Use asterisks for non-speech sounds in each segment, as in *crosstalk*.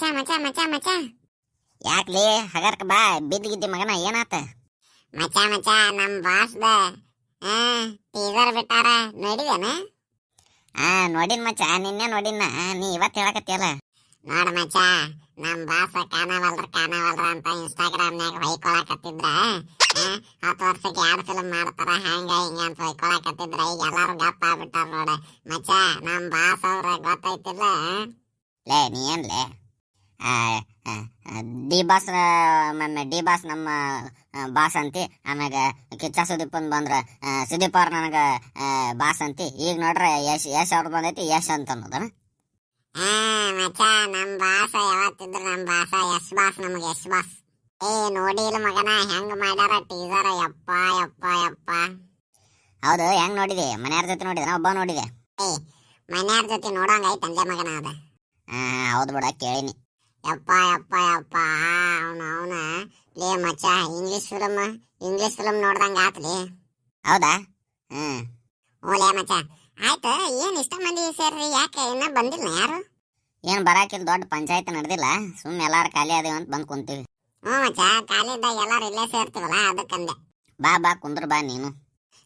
ಮಚ ಮಚ ಮಚ ಮಚ ಯಾಕ್ಲಿ? ಹಗರ್ಕ ಬಾ ಬಿದ್ದಿಗಿದ್ದಿ ಮಗನ ಏನಾತ? ಮಚ ಮಚ ನಮ್ ಬಾಸ್ದ ಆ ಟೀಸರ್ ಬಿಟ್ಟಾರ. ನೋಡಿದೇನ ಆ ನೋಡಿನ್ ಮಚ್ಚ ನಿನ್ನೆ ನೋಡಿನ ನೀ ಇವತ್ತು ಹೇಳಕತ್ತಿಯಲ್ಲ? ನೋಡ ಮಚ ನಮ್ ಬಾಸ ಕಾಣವಲ್ರ ಕಾಣವಲ್ರ ಅಂತ ಇನ್ಸ್ಟಾಗ್ರಾಮ್ನ್ಯಾಗ ಹೊಯ್ಕೊಳಕತ್ತಿದ್ರ ಆ, ಹತ್ತು ವರ್ಷಕ್ಕೆ ಎರಡು ಫಿಲ್ಮ್ ಮಾಡ್ತಾರ ಹಂಗ ಹಿಂಗ ಅಂತ ಹೊಯ್ಕೊಳಕತ್ತಿದ್ರ ಈಗ ಎಲ್ಲಾರು ಗಪ್ಪ ಆಗ್ಬಿಟ್ಟಾರ ನೋಡ. ಮಚ ನಮ್ ಬಾಸ್ ಅವ್ರ ಗೊತ್ತೈತಿಲ್ಲ ಲೇ ನೀ ಏನ್ಲೇ? ಡಿ ಬಾಸ್ ಮೊನ್ನೆ ಡಿ ಬಾಸ್ ನಮ್ಮ ಆ, ಬಾಸ್ ಅಂತಿ. ಆಮ್ಯಾಗ ಕಿಚ್ಚ ಸುದೀಪನ್ ಬಂದ್ರ ಆ, ಸುದೀಪ್ ಅವ್ರ ನನಗ ಆ, ಬಾಸ್ ಅಂತಿ. ಈಗ ನೋಡ್ರೆ ಯಶ್ ಯಶ್ ಅವ್ರದ್ದು ಬಂದೈತಿ ಯಶ್ ಅಂತ ಅನ್ನೋದನ. ಆ ಮಚ ನಮ್ ಬಾಸ ಯಾವತ್ತಿದ್ರು ನಮ್ ಬಾಸ ಎಸ್ ಬಾಸ್ ನಮಗ್ ಎಸ್ ಬಾಸ್ ಏ ನೋಡಿ ಇಲ್ಲ ಮಗನ ಹೆಂಗ್ ಮಾಡ್ಯಾರ ಟೀಸರ್ ಯಪ್ಪ ಯಪ್ಪ ಯಪ್ಪ. ಹೌದು ಹೆಂಗ್ ನೋಡಿದೆ? ಮನೆಯವ್ರ ಜೊತೆ ನೋಡಿದೆ? ಒಬ್ಬ ನೋಡಿದೆ. ಮನ್ಯಾರ ಜೊತೆ ನೋಡಂಗ ಐತ್ ಅಂದೆ ಮಗನ ಅದ. ಆ, ಹೌದು ಬಿಡ ಕೇಳಿನಿ. ಯಪ್ಪ ಯಪ್ಪ ಯಪ್ಪ ಅವನ ಅವನ. ಲೇ ಮಚ್ಚ ಇಂಗ್ಲಿಷ್ ಫಿಲಮ್ ಇಂಗ್ಲಿಷ್ ಫಿಲಮ್ ನೋಡ್ದಂಗ ಆತ್ಲಿ. ಹೌದಾ? ಹ್ಮ್. ಓ ಲೇ ಮಚ್ಚ. ಆಯ್ತು ಏನು ಇಷ್ಟ ಮಂದಿ ಸೇರ್ರಿ? ಯಾಕೆ ಇನ್ನ ಬಂದಿಲ್ಲ ಯಾರು? ಏನು ಬರಾಕಿಲ್ಲ ದೊಡ್ಡ ಪಂಚಾಯತ್ ನಡೆದಿಲ್ಲ. ಸುಮ್ಮನೆ ಎಲ್ಲಾರು ಖಾಲಿ ಅದೇವ ಅಂತ ಬಂದು ಕುಂತೀವಿ. ಹ್ಞೂ ಮಚ್ಚ ಕಾಲಿದ್ದಾಗ ಎಲ್ಲಾರು ಇಲ್ಲೇ ಸೇರ್ತೀವಲ್ಲ ಅದಕ್ಕಂದೆ ಬಾ ಬಾ ಕುಂದ್ರ ಬಾ ನೀನು.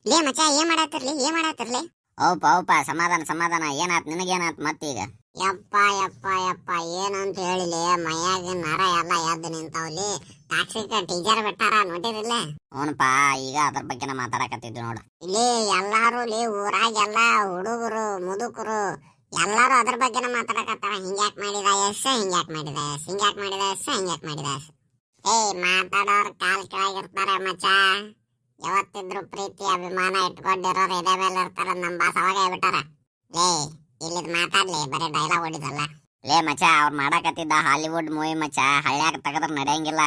ಲೇ ಮಚ್ಚ ಏನ್ ಮಾಡತ್ತಿರ್ಲಿ ಏನ್ ಮಾಡತ್ತಿರ್ಲಿ ಹೌಪ ಹೌಪ ಸಮಾಧಾನ ಸಮಾಧಾನ. ಏನಾತ್ ನಿನಗೇನಾತ್ ಮತ್ತೀಗ? ಯಪ್ಪ ಯಪ್ಪ ಯಪ್ಪ ಏನಂತ ಹೇಳಿಲಿ? ಮೈಯಾಗ ನರ ಎಲ್ಲ ಎದ್ದು ನಿಂತಾವಲಿ. ಟಾಕ್ಸಿಕ್ ಟೀಚರ್ ಬಿಟ್ಟಾರ ನೋಡಿರಿಲ್ಲ? ಹ್ಞೂನಪ್ಪ ಈಗ ಅದ್ರ ಬಗ್ಗೆನ ಮಾತಾಡಕತ್ತಿದ್ದು ನೋಡು. ಇಲ್ಲಿ ಎಲ್ಲಾರು ಇಲ್ಲಿ ಊರಾಗ ಎಲ್ಲ ಹುಡುಗರು ಮುದುಕರು ಎಲ್ಲಾರು ಅದ್ರ ಬಗ್ಗೆನ ಮಾತಾಡಕತ್ತಾರ. ಹಿಂಗ್ಯಾಕ್ ಮಾಡಿದ ಎಸ್ ಹಿಂಗ್ಯಾಕ್ ಮಾಡಿದ ಎಸ್ ಹಿಂಗ್ಯಾಕ್ ಮಾಡಿದ ಎಸ್ ಹಿಂಗ್ಯಾಕ್ ಮಾಡಿದ ಎಸ್. ಏಯ್ ಮಾತಾಡೋರ್ ಕಾಲ್ ಕೆಳಗಿರ್ತಾರೆ ಮಚ್ಚ. ಯಾವತ್ತಿದ್ರು ಪ್ರೀತಿ ಅಭಿಮಾನ ಇಟ್ಕೊಂಡಿರೋರು ಇದೇ ಮೇಲೆ ಇರ್ತಾರ. ನಮ್ಮ ಬಾಸ್ ಅವಾಗ ಹೇಳ್ಬಿಟ್ಟಾರ. ಲೇ ಇಲ್ಲಿದ್ ಮಾತಾಡ್ಲಿ ಬರೀ ಡೈಲಾಗ್ ಹೊಡಿದಲ್ಲ. ಲೇ ಮಚ ಅವ್ರು ಮಾಡಕತ್ತಿದ್ದ ಹಾಲಿವುಡ್ ಮೂವಿ ಮಚ್ಚಾ ಹಳ್ಳ್ಯಾಗ ತೆಗದ್ರ ನಡೆಯಂಗಿಲ್ಲ?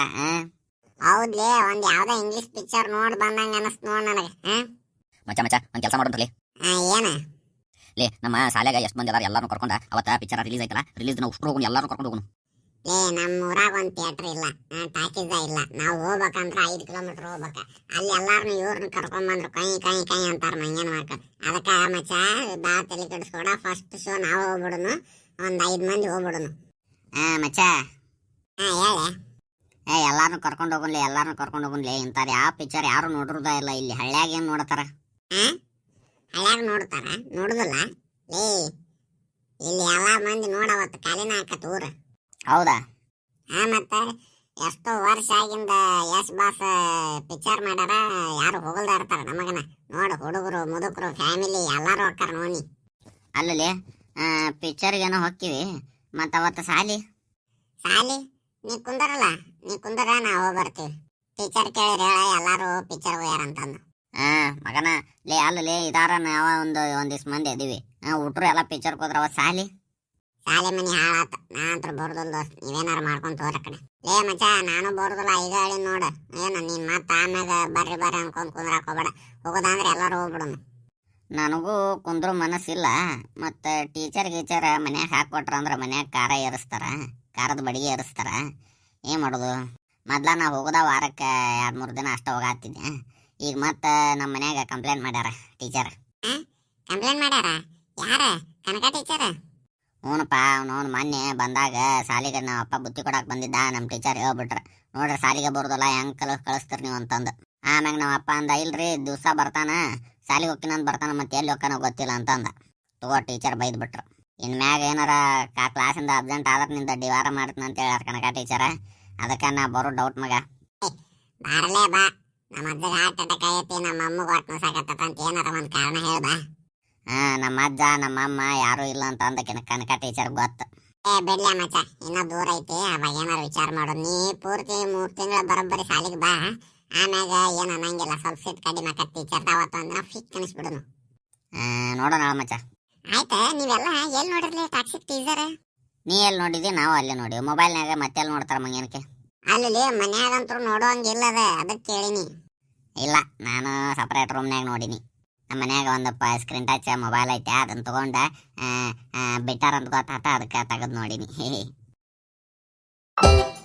ಹೌದ್ಲೇ ಒಂದ್ ಯಾವ್ದೋ ಇಂಗ್ಲಿಷ್ ಪಿಕ್ಚರ್ ನೋಡ್ ಬಂದಂಗ ಅನಸ್ತ ನೋಡ್ ನನಗೆ ಮಚ ಮಚ ಒಂದ್ ಕೆಲಸ ಮಾಡೋದ್ರಲ್ಲಿ ಏನ? ಲೇ ನಮ್ಮ ಶಾಲೆಗ ಎಷ್ಟು ಮಂದಿ ಎಲ್ಲಾರು ಕರ್ಕೊಂಡ ಅವತ್ತ ಪಿಕ್ಚರ್ ರಿಲೀಸ್ ಆಯ್ತಲ್ಲ ರಿಲೀಸ್ ದಿನ ಉಷ್ಟ್ರು ಹೋಗೋಣ ಎಲ್ಲಾರು ಕರ್ಕೊಂಡು ಹೋಗೋಣ ಲೇ ನಮ್ಮ ಊರಾಗ ಒಂದು ಥಿಯೇಟರ್ ಇಲ್ಲ. ಟಾಕೀಸ ಇಲ್ಲ. ನಾವು ಹೋಗ್ಬೇಕಂದ್ರೆ ಐದು ಕಿಲೋಮೀಟರ್ ಹೋಗ್ಬೇಕ. ಅಲ್ಲಿ ಎಲ್ಲಾರನು ಇವ್ರನ್ನ ಕರ್ಕೊಂಡ್ ಬಂದ್ರು. ಕೈ ಕೈ ಕೈ ಅಂತಾರೆ ಏನು ಮಕ್ಕ ಅದಕ್ಕೆ ಮಚ್ಚ ಬಾ ತಲೆ ಕೆಡಿಸ್ಕೊಡ ಫಸ್ಟ್ ಶೋ ನಾವು ಹೋಗ್ಬಿಡುನು. ಒಂದು ಐದು ಮಂದಿ ಹೋಗ್ಬಿಡುನು. ಆ ಮಚ್ಚ. ಹಾಂ ಹೇಳ. ಏ ಎಲ್ಲಾರನ್ನು ಕರ್ಕೊಂಡು ಹೋಗುನ್ಲಿ ಎಲ್ಲಾರನ್ನು ಕರ್ಕೊಂಡು ಹೋಗುನ್ಲಿ. ಇಂಥದ್ದು ಯಾವ ಪಿಕ್ಚರ್ ಯಾರು ನೋಡಿರೋದ ಇಲ್ಲ. ಇಲ್ಲಿ ಹಳ್ಳ್ಯಾಗ ಏನು ನೋಡ್ತಾರ? ಹಾಂ ಹಳ್ಯಾಗ ನೋಡ್ತಾರ? ನೋಡುದಿಲ್ಲ? ಲೇ ಇಲ್ಲಿ ಎಲ್ಲಾ ಮಂದಿ ನೋಡವತ್ತು ಕಾಲಿನ ಹಾಕತ್ ಊರ. ಹೌದಾ? ಹಾ ಮತ್ತೆ ಎಷ್ಟೋ ವರ್ಷ ಆಗಿಂದ ಯಶ್ ಬಾಸ್ ಪಿಕ್ಚರ್ ಮಾಡ್ಯಾರ ಯಾರು ಹೋಗಲ್ದ ಇರ್ತಾರ ನಮಗನ. ನೋಡು ಹುಡುಗರು ಮುದುಕರು ಫ್ಯಾಮಿಲಿ ಎಲ್ಲಾರು ಹೋಗ್ತಾರ ನೋಡಿ ಅಲ್ಲಲ್ಲಿ ಪಿಕ್ಚರ್ಗೇನೋ ಹೋಗ್ತೀವಿ ಮತ್ತ ಅವತ್ತು ಸಾಲಿ? ಸಾಲಿ? ನೀ ಕುಂದರಲ್ಲ? ನೀ ಕುಂದರ ನಾ ಬರ್ತೀವಿ. ಟೀಚರ್ ಕೇಳಿದ್ರೆ ಹೇಳ ಎಲ್ಲಾರು ಪಿಕ್ಚರ್ ಹೋಗ್ಯಾರ ಅಂತಂದು. ಹಾ ಮಗನ ಲೇ ಅಲ್ಲಲ್ಲಿ ಇದಾರ ನಾವ ಒಂದು ಒಂದಿಷ್ಟು ಮಂದಿ ಇದೀವಿ. ಹುಟ್ಟರು ಹುಟ್ರು ಎಲ್ಲ ಪಿಕ್ಚರ್ ಹೋದ್ರ ಅವತ್ತು ಸಾಲಿ? ಸಾಲಿ ಮನಿ ಹಾಳಾತ. ನಾ ಅಂತ ಬರುದಿಲ್ಲ ದೋಸ್ತ್ ನೀವೇನಾರು ಮಾಡ್ಕೊಂಡ್ ತೋರ ಕಡೆ ಲೇ ಮಚ ನಾನು ಬರುದಿಲ್ಲ ಈಗ ಹೇಳಿ ನೋಡ. ಏನು ನೀನ್ ಮತ್ತ ಆಮ್ಯಾಗ ಬರ್ರಿ ಬರ್ರಿ ಅನ್ಕೊಂಡ್ ಕುಂದ್ರಾಕ್ ಹೋಗ್ಬೇಡ. ಹೋಗೋದಂದ್ರೆ ಎಲ್ಲಾರು ಹೋಗ್ಬಿಡೋಣ. ನನಗೂ ಕುಂದ್ರು ಮನಸ್ಸಿಲ್ಲ. ಮತ್ತು ಟೀಚರ್ ಗೀಚರ್ ಮನ್ಯಾಗ ಹಾಕ್ಕೊಟ್ರ ಅಂದ್ರೆ ಮನ್ಯಾಗ ಖಾರ ಏರಿಸ್ತಾರ. ಖಾರದ ಬಡಿಗೆ ಏರಿಸ್ತಾರ. ಏನು ಮಾಡೋದು? ಮೊದ್ಲ ನಾ ಹೋಗೋದ ವಾರಕ್ಕೆ ಎರಡು ಮೂರು ದಿನ ಅಷ್ಟೇ ಹೋಗಾತಿದ್ದೆ. ಈಗ ಮತ್ತೆ ನಮ್ಮ ಮನ್ಯಾಗ ಕಂಪ್ಲೇಂಟ್ ಮಾಡ್ಯಾರ ಟೀಚರ್. ಕಂಪ್ಲೇಂಟ್ ಮಾಡ್ಯಾರ? ಯಾರ? ಕನಕ ಟೀಚರ್? ಹ್ಞೂನಪ್ಪ, ಅವ್ನು ಮೊನ್ನೆ ಬಂದಾಗ ಸಾಲಿಗೆ ನಮ್ಮ ಅಪ್ಪ ಬುತ್ತಿ ಕೊಡಕ್ಕೆ ಬಂದಿದ್ದ, ನಮ್ಮ ಟೀಚರ್ ಹೇಳ್ಬಿಟ್ರೆ. ನೋಡ್ರಿ ಸಾಲಿಗೆ ಬರೋದಲ್ಲ, ಹೆಂಗೆ ಕಲ, ಕಳಿಸ್ತೀರಿ ನೀವು ಅಂತಂದು. ಆಮ್ಯಾಗ ನಮ್ಮ ಅಪ್ಪ ಅಂದ, ಇಲ್ರಿ, ದಿವಸ ಬರ್ತಾನ ಸಾಲಿಗೆ ಹೋಗ್ತೀನಂತ ಬರ್ತಾನ, ಮತ್ತೆ ಎಲ್ಲಿ ಹೋಗ್ತಾನೋ ಗೊತ್ತಿಲ್ಲ ಅಂತಂದ. ತಗೋ ಟೀಚರ್ ಬೈದ್ಬಿಟ್ರು. ಇನ್ ಮ್ಯಾಗ ಏನಾರ ಕಾ ಕ್ಲಾಸಿಂದ ಅಬ್ಸೆಂಟ್ ಆದ್ರೆ ನಿಂದ ಡಿವಾರ ಮಾಡ್ತೀನಿ ಅಂತ ಹೇಳ್ಯಾರ ಕನಕ ಟೀಚರ ಅದಕ್ಕೆ ನಾ ಬರೋ ಡೌಟ್ ಮಗ. ಬಾರಲೇ ಬಾ, ನಮ್ಮ ಅಜ್ಜಿ ಹಾರ್ಟ್ ಅಟ್ಯಾಕ್ ಆಗೈತಿ, ನಮ್ಮ ಅಮ್ಮಗೆ ಹೊಟ್ಟೆ ಮಸಾಕತ್ತಪ್ಪ ಅಂತ ಏನಾರ ಒಂದು ಕಾರಣ ಹೇಳ ಹಾ ನಮ್ಮ ಅಜ್ಜ ನಮ್ಮ ಅಮ್ಮ ಯಾರು ಇಲ್ಲ ಅಂತ ಅಂದ ಕನಕ ಟೀಚರ್ ಗೊತ್ತು. ಏ ಬಿಡ್ಲಿ ಮಚ್ಚ ಇನ್ನ ದೂರ ಐತಿ ಅವಾಗ ಏನಾರು ವಿಚಾರ ಮಾಡು. ನೀ ಪೂರ್ತಿ ಮೂರ್ ತಿಂಗಳ ಬರೋಬ್ಬರಿ ಸಾಲಿಗೆ ಬಾ. ಆಮ್ಯಾಗ ಏನ ಅನ್ನಂಗಿಲ್ಲ ಸ್ವಲ್ಪ ಸಿಟ್ ಕಡಿಮೆ ಆಕತ್ ಟೀಚರ್ ಅವತ್ತು ಅಂದ್ರೆ ಫಿಕ್ ಅನಿಸ್ಬಿಡುನು ಆ, ನೋಡೋಣ ಮಚ್ಚ ಆಯ್ತ ನೀವೆಲ್ಲ ಎಲ್ಲಿ ನೋಡಿರ್ಲಿ ಟಾಕ್ಸಿಕ್ ಟೀಸರ್ ನೀ ಎಲ್ಲಿ ನೋಡಿದಿ ನಾವು ಅಲ್ಲೇ ನೋಡಿ ಮೊಬೈಲ್ನಾಗ ಮತ್ತೆ ಎಲ್ಲಿ ನೋಡ್ತಾರ ಮಂಗೇನಕ್ಕೆ ಅಲ್ಲಿ ಮನ್ಯಾಗಂತೂ ನೋಡುವಂಗಿಲ್ಲದ ಅದಕ್ಕೆ ಕೇಳಿನಿ. ಇಲ್ಲ ನಾನು ಸಪ್ರೇಟ್ ರೂಮ್ನಾಗ ನೋಡಿನಿ. ನಮ್ಮ ಮನ್ಯಾಗ ಒಂದು ಸ್ಕ್ರೀನ್ ಟಚ್ ಮೊಬೈಲ್ ಐತೆ ಅದನ್ನ ತಗೊಂಡ ಬಿಟ್ಟಾರ ಅಂತ ಗೊತ್ತಾತ ಅದಕ್ಕೆ ತೆಗೆದು ನೋಡಿನಿ. *laughs*